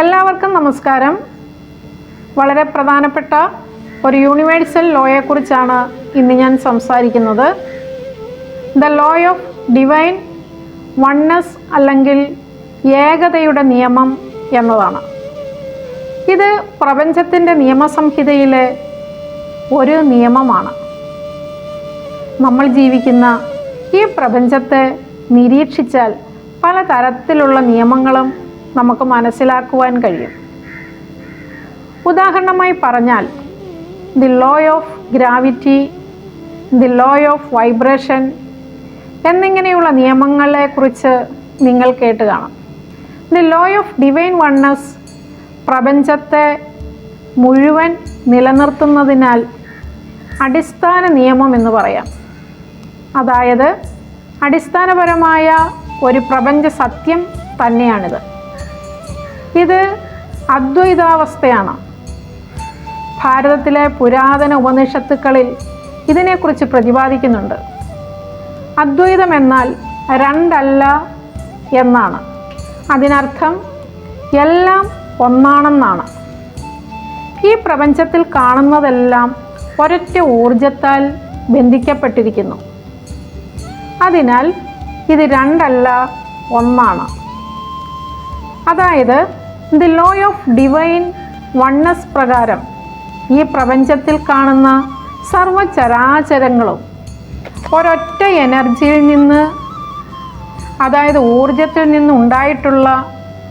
എല്ലാവർക്കും നമസ്കാരം. വളരെ പ്രധാനപ്പെട്ട ഒരു യൂണിവേഴ്സൽ ലോയെക്കുറിച്ചാണ് ഇന്ന് ഞാൻ സംസാരിക്കുന്നത്. The law of divine oneness അല്ലെങ്കിൽ ഏകതയുടെ നിയമം എന്നതാണ്. ഇത് പ്രപഞ്ചത്തിന്റെ നിയമസംഹിതയിലെ ഒരു നിയമമാണ്. നമ്മൾ ജീവിക്കുന്ന ഈ പ്രപഞ്ചത്തെ നിരീക്ഷിച്ചാൽ പല തരത്തിലുള്ള നിയമങ്ങളും നമുക്ക് മനസ്സിലാക്കുവാൻ കഴിയും. ഉദാഹരണമായി പറഞ്ഞാൽ the law of gravity the law of vibration എന്നിങ്ങനെയുള്ള നിയമങ്ങളെക്കുറിച്ച് നിങ്ങൾ കേട്ട് കാണാം. The law of divine oneness പ്രപഞ്ചത്തെ മുഴുവൻ നിലനിർത്തുന്നതിനാൽ അടിസ്ഥാന നിയമം എന്ന് പറയാം. അതായത് അടിസ്ഥാനപരമായ ഒരു പ്രപഞ്ച സത്യം തന്നെയാണിത്. ഇത് അദ്വൈതാവസ്ഥയാണ്. ഭാരതത്തിലെ പുരാതന ഉപനിഷത്തുക്കളിൽ ഇതിനെക്കുറിച്ച് പ്രതിപാദിക്കുന്നുണ്ട്. അദ്വൈതം എന്നാൽ രണ്ടല്ല എന്നാണ്. അതിനർത്ഥം എല്ലാം ഒന്നാണെന്നാണ്. ഈ പ്രപഞ്ചത്തിൽ കാണുന്നതെല്ലാം ഒരൊറ്റ ഊർജത്താൽ ബന്ധിക്കപ്പെട്ടിരിക്കുന്നു. അതിനാൽ ഇത് രണ്ടല്ല ഒന്നാണ്. അതായത് the law of divine oneness പ്രകാരം ഈ പ്രപഞ്ചത്തിൽ കാണുന്ന സർവചരാചരങ്ങളും ഒരൊറ്റ എനർജിയിൽ നിന്ന് അതായത് ഊർജത്തിൽ നിന്ന് ഉണ്ടായിട്ടുള്ള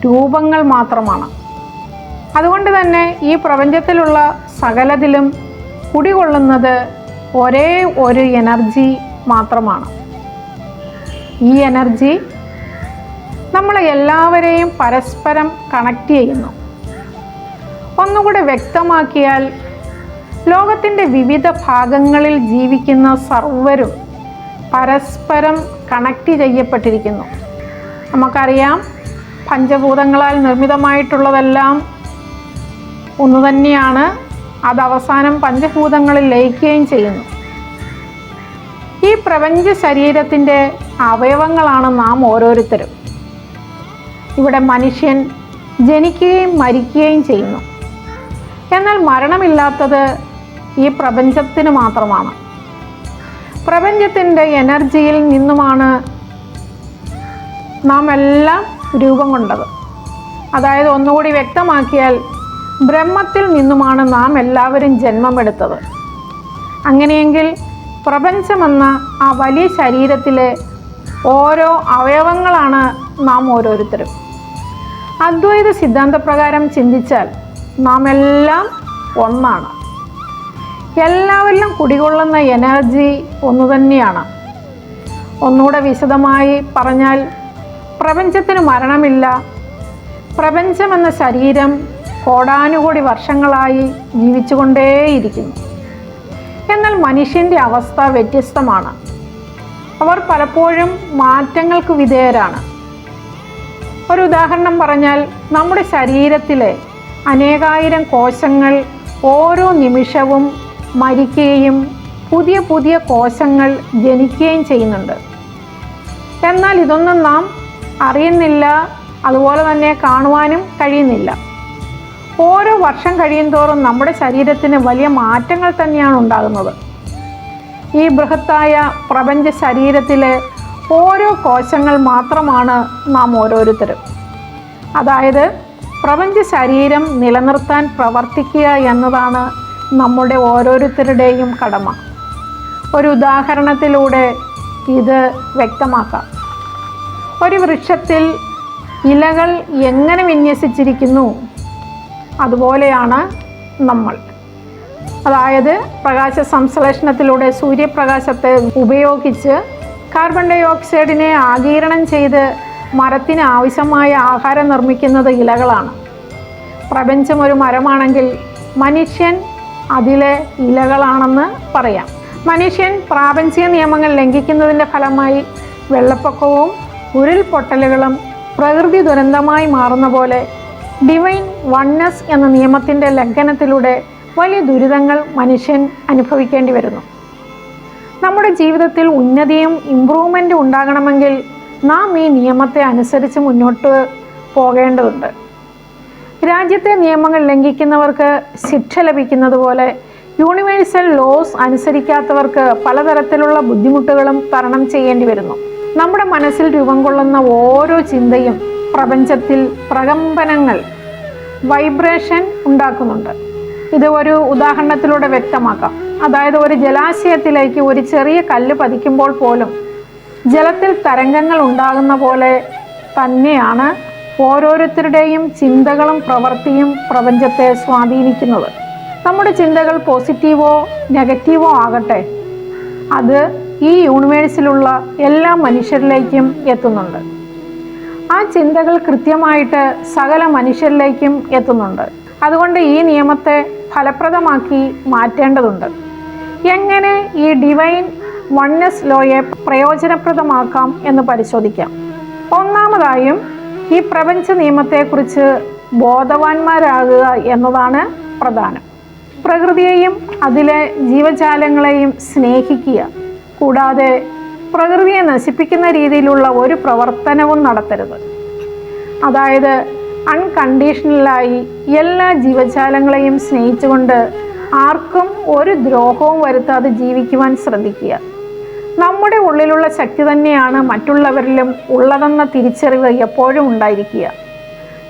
രൂപങ്ങൾ മാത്രമാണ്. അതുകൊണ്ട് തന്നെ ഈ പ്രപഞ്ചത്തിലുള്ള സകലതിലും കുടികൊള്ളുന്നത് ഒരേ ഒരു എനർജി മാത്രമാണ്. ഈ എനർജി നമ്മളെ എല്ലാവരെയും പരസ്പരം കണക്ട് ചെയ്യുന്നു. ഒന്നുകൂടെ വ്യക്തമാക്കിയാൽ ലോകത്തിന്റെ വിവിധ ഭാഗങ്ങളിൽ ജീവിക്കുന്ന സർവരും പരസ്പരം കണക്ട് ചെയ്യപ്പെട്ടിരിക്കുന്നു. നമുക്കറിയാം പഞ്ചഭൂതങ്ങളാൽ നിർമ്മിതമായിട്ടുള്ളതെല്ലാം ഒന്നു തന്നെയാണ്. അത് അവസാനം പഞ്ചഭൂതങ്ങളിൽ ലയിക്കുകയും ചെയ്യുന്നു. ഈ പ്രപഞ്ച ശരീരത്തിന്റെ അവയവങ്ങളാണ് നാം ഓരോരുത്തരും. ഇവിടെ മനുഷ്യൻ ജനിക്കുകയും മരിക്കുകയും ചെയ്യുന്നു. എന്നാൽ മരണമില്ലാത്തത് ഈ പ്രപഞ്ചത്തിന് മാത്രമാണ്. പ്രപഞ്ചത്തിന്റെ എനർജിയിൽ നിന്നുമാണ് നാം എല്ലാം രൂപം കൊണ്ടത്. അതായത് ഒന്നുകൂടി വ്യക്തമാക്കിയാൽ ബ്രഹ്മത്തിൽ നിന്നുമാണ് നാം എല്ലാവരും ജന്മമെടുത്തത്. അങ്ങനെയെങ്കിൽ പ്രപഞ്ചമെന്ന ആ വലിയ ശരീരത്തിലെ ഓരോ അവയവങ്ങളാണ് നാം ഓരോരുത്തരും. അദ്വൈത സിദ്ധാന്തപ്രകാരം ചിന്തിച്ചാൽ നാം എല്ലാം ഒന്നാണ്. എല്ലാവരിലും കുടികൊള്ളുന്ന എനർജി ഒന്നു തന്നെയാണ്. ഒന്നുകൂടെ വിശദമായി പറഞ്ഞാൽ പ്രപഞ്ചത്തിന് മരണമില്ല. പ്രപഞ്ചമെന്ന ശരീരം കോടാനുകോടി വർഷങ്ങളായി ജീവിച്ചുകൊണ്ടേയിരിക്കുന്നു. എന്നാൽ മനുഷ്യന്റെ അവസ്ഥ വ്യത്യസ്തമാണ്. അവർ പലപ്പോഴും മാറ്റങ്ങൾക്ക് വിധേയരാണ്. ഒരു ഉദാഹരണം പറഞ്ഞാൽ നമ്മുടെ ശരീരത്തിലെ അനേകായിരം കോശങ്ങൾ ഓരോ നിമിഷവും മരിക്കുകയും പുതിയ പുതിയ കോശങ്ങൾ ജനിക്കുകയും ചെയ്യുന്നുണ്ട്. എന്നാൽ ഇതൊന്നും നാം അറിയുന്നില്ല അതുപോലെ തന്നെ കാണുവാനും കഴിയുന്നില്ല. ഓരോ വർഷം കഴിയും തോറും നമ്മുടെ ശരീരത്തിന് വലിയ മാറ്റങ്ങൾ തന്നെയാണ് ഉണ്ടാകുന്നത്. ഈ ബൃഹത്തായ പ്രപഞ്ച ശരീരത്തിലെ ഓരോ കോശങ്ങൾ മാത്രമാണ് നാം ഓരോരുത്തരും. അതായത് പ്രപഞ്ച ശരീരം നിലനിർത്താൻ പ്രവർത്തിക്കുക എന്നതാണ് നമ്മുടെ ഓരോരുത്തരുടെയും കടമ. ഒരു ഉദാഹരണത്തിലൂടെ ഇത് വ്യക്തമാക്കാം. ഒരു വൃക്ഷത്തിൽ ഇലകൾ എങ്ങനെ വിന്യസിച്ചിരിക്കുന്നു? അതുപോലെയാണ് നമ്മൾ. അതായത് പ്രകാശ സംശ്ലേഷണത്തിലൂടെ സൂര്യപ്രകാശത്തെ ഉപയോഗിച്ച് കാർബൺ ഡൈ ഓക്സൈഡിനെ ആഗീരണം ചെയ്ത് മരത്തിന് ആവശ്യമായ ആഹാരം നിർമ്മിക്കുന്നത് ഇലകളാണ്. പ്രപഞ്ചം ഒരു മരമാണെങ്കിൽ മനുഷ്യൻ അതിലെ ഇലകളാണെന്ന് പറയാം. മനുഷ്യൻ പ്രാപഞ്ചിക നിയമങ്ങൾ ലംഘിക്കുന്നതിന്റെ ഫലമായി വെള്ളപ്പൊക്കവും ഉരുൾപൊട്ടലുകളും പ്രകൃതി ദുരന്തമായി മാറുന്ന പോലെ ഡിവൈൻ വണ്ണസ് എന്ന നിയമത്തിന്റെ ലംഘനത്തിലൂടെ വലിയ ദുരിതങ്ങൾ മനുഷ്യൻ അനുഭവിക്കേണ്ടി വരുന്നു. നമ്മുടെ ജീവിതത്തിൽ ഉന്നതിയും ഇമ്പ്രൂവ്മെന്റും ഉണ്ടാകണമെങ്കിൽ നാം ഈ നിയമത്തെ അനുസരിച്ച് മുന്നോട്ട് പോകേണ്ടതുണ്ട്. രാജ്യത്തെ നിയമങ്ങൾ ലംഘിക്കുന്നവർക്ക് ശിക്ഷ ലഭിക്കുന്നത് പോലെ യൂണിവേഴ്സൽ ലോസ് അനുസരിക്കാത്തവർക്ക് പലതരത്തിലുള്ള ബുദ്ധിമുട്ടുകളും തരണം ചെയ്യേണ്ടി വരുന്നു. നമ്മുടെ മനസ്സിൽ രൂപം കൊള്ളുന്ന ഓരോ ചിന്തയും പ്രപഞ്ചത്തിൽ പ്രകമ്പനങ്ങൾ വൈബ്രേഷൻ ഉണ്ടാക്കുന്നുണ്ട്. ഇത് ഒരു ഉദാഹരണത്തിലൂടെ വ്യക്തമാക്കാം. അതായത് ഒരു ജലാശയത്തിലേക്ക് ഒരു ചെറിയ കല്ല് പതിക്കുമ്പോൾ പോലും ജലത്തിൽ തരംഗങ്ങൾ ഉണ്ടാകുന്ന പോലെ തന്നെയാണ് ഓരോരുത്തരുടെയും ചിന്തകളും പ്രവൃത്തിയും പ്രപഞ്ചത്തെ സ്വാധീനിക്കുന്നത്. നമ്മുടെ ചിന്തകൾ പോസിറ്റീവോ നെഗറ്റീവോ ആകട്ടെ അത് ഈ യൂണിവേഴ്സിലുള്ള എല്ലാ മനുഷ്യരിലേക്കും എത്തുന്നുണ്ട്. ആ ചിന്തകൾ കൃത്യമായിട്ട് സകല മനുഷ്യരിലേക്കും എത്തുന്നുണ്ട്. അതുകൊണ്ട് ഈ നിയമത്തെ ഫലപ്രദമാക്കി മാറ്റേണ്ടതുണ്ട്. എങ്ങനെ ഈ ഡിവൈൻ വൺനെസ് ലോയെ പ്രയോജനപ്രദമാക്കാം എന്ന് പരിശോധിക്കാം. ഒന്നാമതായും ഈ പ്രപഞ്ച നിയമത്തെക്കുറിച്ച് ബോധവാന്മാരാകുക എന്നതാണ് പ്രധാനം. പ്രകൃതിയെയും അതിലെ ജീവജാലങ്ങളെയും സ്നേഹിക്കുക കൂടാതെ പ്രകൃതിയെ നശിപ്പിക്കുന്ന രീതിയിലുള്ള ഒരു പ്രവർത്തനവും നടത്തരുത്. അതായത് അൺകണ്ടീഷണലായി എല്ലാ ജീവജാലങ്ങളെയും സ്നേഹിച്ചുകൊണ്ട് ആർക്കും ഒരു ദ്രോഹവും വരുത്താതെ ജീവിക്കുവാൻ ശ്രദ്ധിക്കുക. നമ്മുടെ ഉള്ളിലുള്ള ശക്തി തന്നെയാണ് മറ്റുള്ളവരിലും ഉള്ളതെന്ന തിരിച്ചറിവ് എപ്പോഴും ഉണ്ടായിരിക്കുക.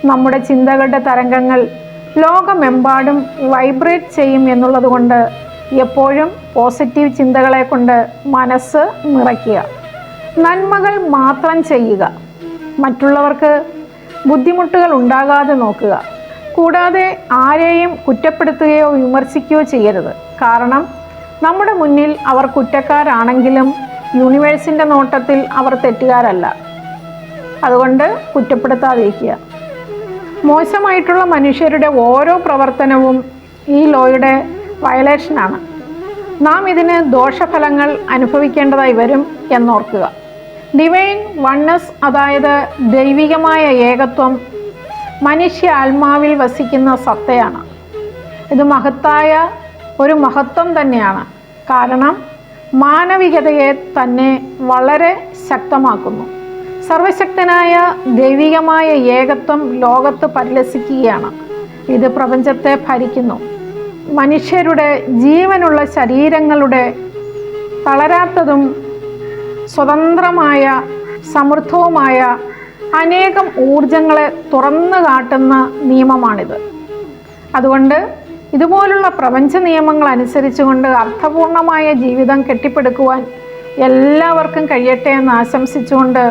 നമ്മുടെ ചിന്തകളുടെ തരംഗങ്ങൾ ലോകമെമ്പാടും വൈബ്രേറ്റ് ചെയ്യും എന്നുള്ളതുകൊണ്ട് എപ്പോഴും പോസിറ്റീവ് ചിന്തകളെ കൊണ്ട് മനസ്സ് നിറയ്ക്കുക. നന്മകൾ മാത്രം ചെയ്യുക. മറ്റുള്ളവർക്ക് ബുദ്ധിമുട്ടുകൾ ഉണ്ടാകാതെ നോക്കുക. കൂടാതെ ആരെയും കുറ്റപ്പെടുത്തുകയോ വിമർശിക്കുകയോ ചെയ്യരുത്. കാരണം നമ്മുടെ മുന്നിൽ അവർ കുറ്റക്കാരാണെങ്കിലും യൂണിവേഴ്സിന്റെ നോട്ടത്തിൽ അവർ തെറ്റുകാരല്ല. അതുകൊണ്ട് കുറ്റപ്പെടുത്താതിരിക്കുക. മോശമായിട്ടുള്ള മനുഷ്യരുടെ ഓരോ പ്രവർത്തനവും ഈ ലോയുടെ വയലേഷനാണ്. നാം ഇതിന് ദോഷഫലങ്ങൾ അനുഭവിക്കേണ്ടതായി വരും എന്നോർക്കുക. ഡിവൈൻ വണ്ണസ് അതായത് ദൈവികമായ ഏകത്വം മനുഷ്യ ആത്മാവിൽ വസിക്കുന്ന സത്തയാണ്. ഇത് മഹത്തായ ഒരു മഹത്വം തന്നെയാണ്. കാരണം മാനവികതയെ തന്നെ വളരെ ശക്തമാക്കുന്നു. സർവശക്തനായ ദൈവികമായ ഏകത്വം ലോകത്ത് പരിലസിക്കുകയാണ്. ഇത് പ്രപഞ്ചത്തെ ഭരിക്കുന്നു. മനുഷ്യരുടെ ജീവനുള്ള ശരീരങ്ങളുടെ തളരാത്തതും സ്വതന്ത്രമായ സമൃദ്ധവുമായ അനേകം ഊർജങ്ങളെ തുറന്നു കാട്ടുന്ന നിയമമാണിത്. അതുകൊണ്ട് ഇതുപോലുള്ള പ്രപഞ്ച നിയമങ്ങൾ അനുസരിച്ചുകൊണ്ട് അർത്ഥപൂർണമായ ജീവിതം കെട്ടിപ്പടുക്കുവാൻ എല്ലാവർക്കും കഴിയട്ടെ എന്ന് ആശംസിച്ചുകൊണ്ട്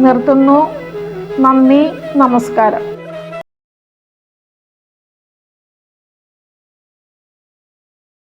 നിർത്തുന്നു. നന്ദി നമസ്കാരം.